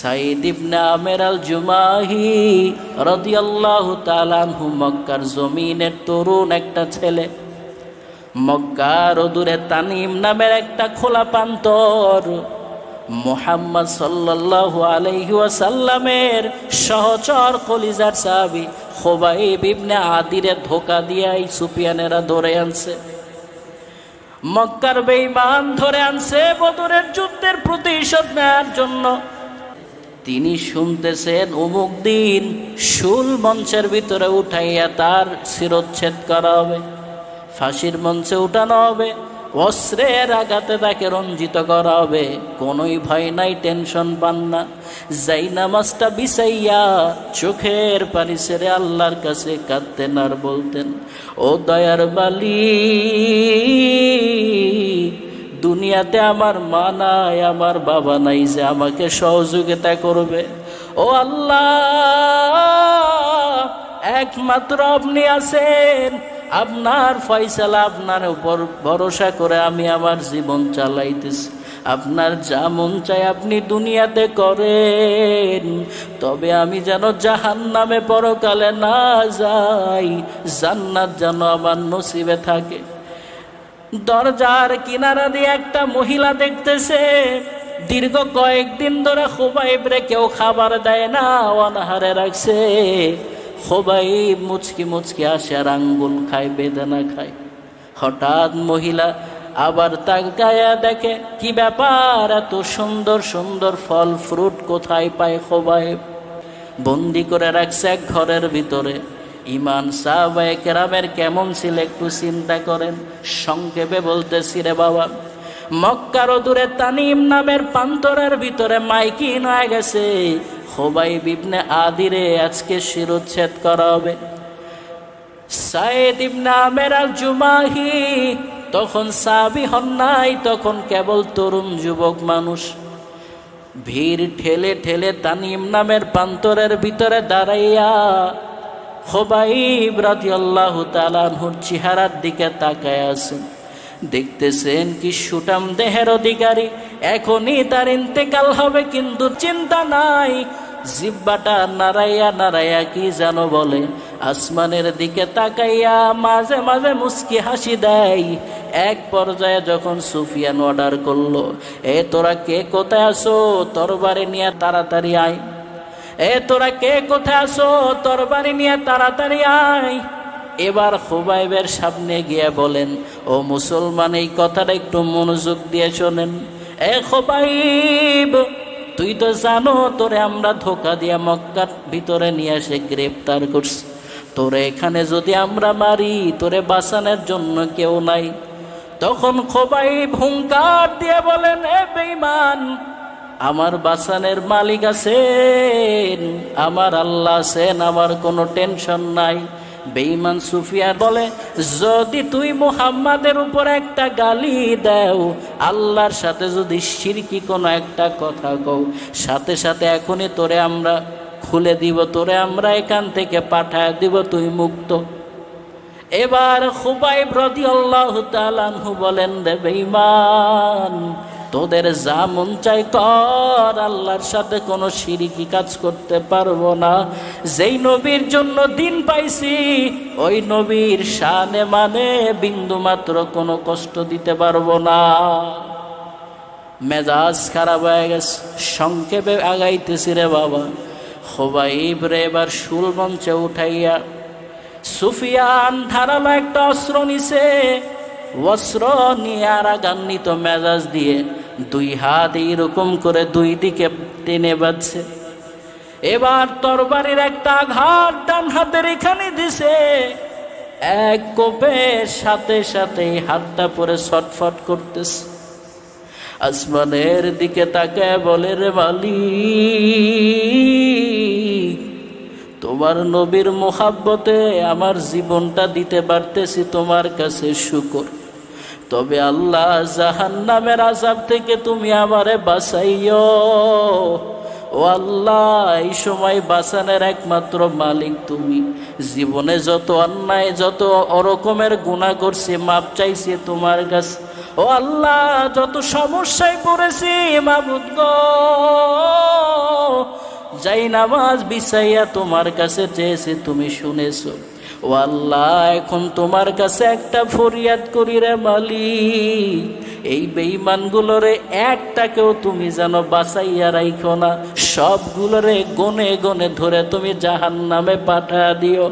সাইদ ইবনে আমের আল জুমাহি রাদিয়াল্লাহু তাআলা আনহু মক্কার জমিনের তরুণ একটা ছেলে। মক্কার দূরে তানিম নামের একটা খোলা পান্তর মোহাম্মদ সাল্লাল্লাহু আলাইহি ওয়াসাল্লামের সহচর কলিজার সাহাবী খোবাইব ইবনে আদিরে ধোকা দিয়ে এই সুফিয়ানেরা ধরে আনছে। মক্কার বেঈমান ধরে আনছে বদরের যুদ্ধের প্রতিশোধ নেওয়ার জন্য। তিনি শুনতেছেন অমুক দিন শুল মঞ্চের ভিতরে উঠাইয়া তার শিরোচ্ছেদ করা হবে, ফাঁসির মঞ্চে উঠানো হবে, অস্ত্রের আঘাতে তাকে রঞ্জিত করা হবে। কোনোই ভয় নাই, টেনশন পান না। যাই নামাজটা বিছাইয়া চোখের পানি সেরে আল্লাহর কাছে কাঁদতেন আর বলতেন, ও দয়ার বালি দুনিয়াতে আমার মা নাই, আমার বাবা নাই যে আমাকে সহযোগিতা করবে। ও আল্লাহ, একমাত্র আপনি আছেন। আপনার ফয়সালা আপনার উপর ভরসা করে আমি আমার জীবন চালাইতেছি। আপনার যা মন চাই আপনি দুনিয়াতে করেন। তবে আমি যেন জাহান নামে পরকালে না যাই, জান্নাত যেন আমার নসিবে থাকে। দরজার কিনারা দিয়ে একটা মহিলা দেখতেছে। দীর্ঘ কয়েকদিন ধরে খোবাইবরে কেউ খাবার দেয় না, অনাহারে রাখছে। খোবাইব মুচকি মুচকি আসে আর আঙ্গুল খায়, বেদনা খায়। হঠাৎ মহিলা আবার তাকায়া দেখে, কি ব্যাপার? এত সুন্দর সুন্দর ফল, ফ্রুট কোথায় পায় খোবাইব? বন্দি করে রাখছে এক ঘরের ভিতরে। ইমান সাহবায় কেরামের কেমন ছিল একটু চিন্তা করেন, সংক্ষেপে বলতেছি রে বাবা। মক্কার দূরে তানিম নামের পান্তরের ভিতরে মাইকিন হয়ে গেছে। হোবাই বিবনে আদিরে আজকে শিরোচ্ছেদ করা হবে। সাইদ ইবনে আমের আল জুমাহি তখন সাবি হন নাই, তখন কেবল তরুণ যুবক মানুষ। ভিড় ঠেলে ঠেলে তানিম নামের পান্তরের ভিতরে দাঁড়াইয়া খোবাইব তাআলা আনহুর চেহারার দিকে তাকায় আছেন। দেখতেছেন কি সুটাম দেহের অধিকারী, এখনই তার ইন্তেকাল হবে কিন্তু চিন্তা নাই। জিব্বাটা নারাইয়া নারাইয়া কি যেন বলে, আসমানের দিকে তাকাইয়া মাঝে মাঝে মুস্কি হাসি দেয়। এক পর্যায়ে যখন সুফিয়ান অর্ডার করল, এ তোরা কে কোথায় আসো তরবারে নিয়ে তাড়াতাড়ি আয়। এ তোরা কে কোথায় আসো তোর বাড়ি নিয়ে তাড়াতাড়ি আয়। এবার খুবাইবের সামনে গিয়ে বলেন, ও মুসলমান, এই কথাটা একটু মনোযোগ দিয়ে শোনেন। এ খোবাইব, তুই তো জানো, তোরে আমরা ধোকা দিয়া মক্কার ভিতরে নিয়ে এসে গ্রেপ্তার করছি। তোরে এখানে যদি আমরা মারি, তোরে বাঁচানোর জন্য কেউ নাই। তখন খোবাইব হুঙ্কার দিয়ে বলেন, এ বেঈমান আমার বাসানের মালিক আছেন, আমার আল্লাহ আছেন, আমার কোনো টেনশন নাই। বেঈমান সুফিয়া বলে, যদি তুই মুহাম্মাদের উপর একটা গালি দাও, আল্লাহর সাথে যদি সিরকি কোনো একটা কথা কও, সাথে সাথে এখনই তোরে আমরা খুলে দিব, তোরে আমরা এখান থেকে পাঠায় দিব, তুই মুক্ত। এবার খুবাই প্রতি আল্লাহ তালানহু বলেন রে বেঈমান তোদের যা মন চাই কর, আল্লাহর সাথে কোনো সিরিকি কাজ করতে পারব না। যেই নবীর জন্য দিন পাইছি, ওই নবীর শানে মানে বিন্দু মাত্র কোনো কষ্ট দিতে পারব না। মেজাজ খারাপ হয়ে গেছে, সংক্ষেপে আগাইতেছি রে বাবা। খোবাইব রে, এবার শুল মঞ্চে উঠাইয়া সুফিয়ান ধারালো একটা অস্ত্র নিছে। অস্ত্র নিয়ে আর আগান্বিত মেজাজ দিয়ে দুই হাত এইরকম করে দুই দিকে টেনে বাজছে এবার তরবারির একটা আঘাত ডান হাতের এখানে দিছে। এক কোপের সাথে সাথে হাতটা পরে ছটফট করতেছে। আসমানের দিকে তাকায় বলে, রে মালিক, তোমার নবীর মোহাব্বতে আমার জীবনটা দিতে পারতেছি, তোমার কাছে শুকর। তবে আল্লাহ জাহান নামের আজাব থেকে তুমি আমারে বাঁচাইও। ও আল্লাহ, এই সময় বাঁচানোর একমাত্র মালিক তুমি। জীবনে যত অন্যায়, যত অরকমের গুণা করছে, মাপ চাইছে তোমার কাছে। ও আল্লাহ, যত সমস্যায় পড়েছি, মাবুদ যাই নামাজ বিছাইয়া তোমার কাছে চেয়েছে, তুমি শুনেছো। ও এখন তোমার কাছে একটা ফরিয়াদ করি রে মালিক। এই বেঈমানগুলোরে একটাকেও তুমি যেন বাঁচাইয়া রাইখো না, সবগুলোরে গনে গনে ধরে তুমি জাহান নামে পাঠা দিও।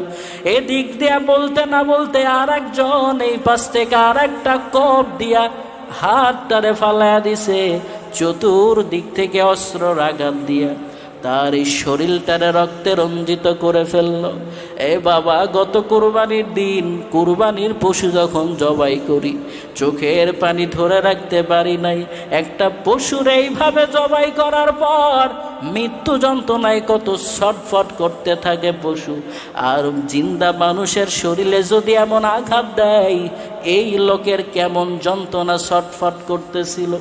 এদিক দিয়া বলতে না বলতে আর একজন এই পাশ থেকে আর একটা কপ দিয়া হাতটারে ফালায়া দিছে, চতুর্দিক থেকে অস্ত্র আঘাত দিয়া। তার এই শরীরটারে রক্তে রঞ্জিত করে ফেলল। এ বাবা, গত কুরবানির দিন, কুরবানির পশু যখন জবাই করি, চোখের পানি ধরে রাখতে পারি নাই। একটা পশুর এইভাবে জবাই করার পর মৃত্যু যন্ত্রণায় কত ছটফট করতে থাকে পশু। আর জিন্দা মানুষের শরীরে যদি এমন আঘাত দেয়, এই লোকের কেমন যন্ত্রণা ছটফট করতেছিল।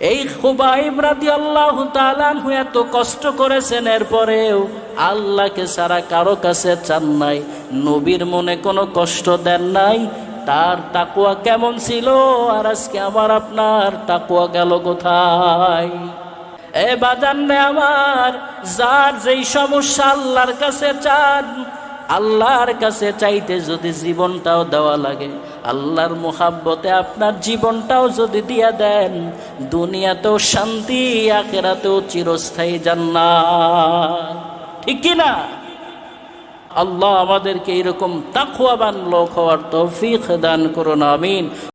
এই খুবাইব রাদি আল্লাহ তালানহু এত কষ্ট করেছেন, এরপরেও আল্লাহকে সারা কারও কাছে চান নাই। নবীর মনে কোনো কষ্ট দেন নাই। তার তাকুয়া কেমন ছিল? আর আজকে আমার আপনার তাকুয়া গেল কোথায়? এ বাজান রে আমার, যার যেই সমস্যা আল্লাহর কাছে চান, আল্লাহর কাছে চাইতে যদি জীবনটাও দেওয়া লাগে। আল্লাহর মোহাব্বতে আপনার জীবনটাও যদি দিয়া দেন, দুনিয়াতেও শান্তি, আখেরাতেও চিরস্থায়ী জান্না ঠিক কি না? আল্লাহ আমাদেরকে এরকম তাকুয়াবান লোক হওয়ার তৌফিক দান করুন, আমিন।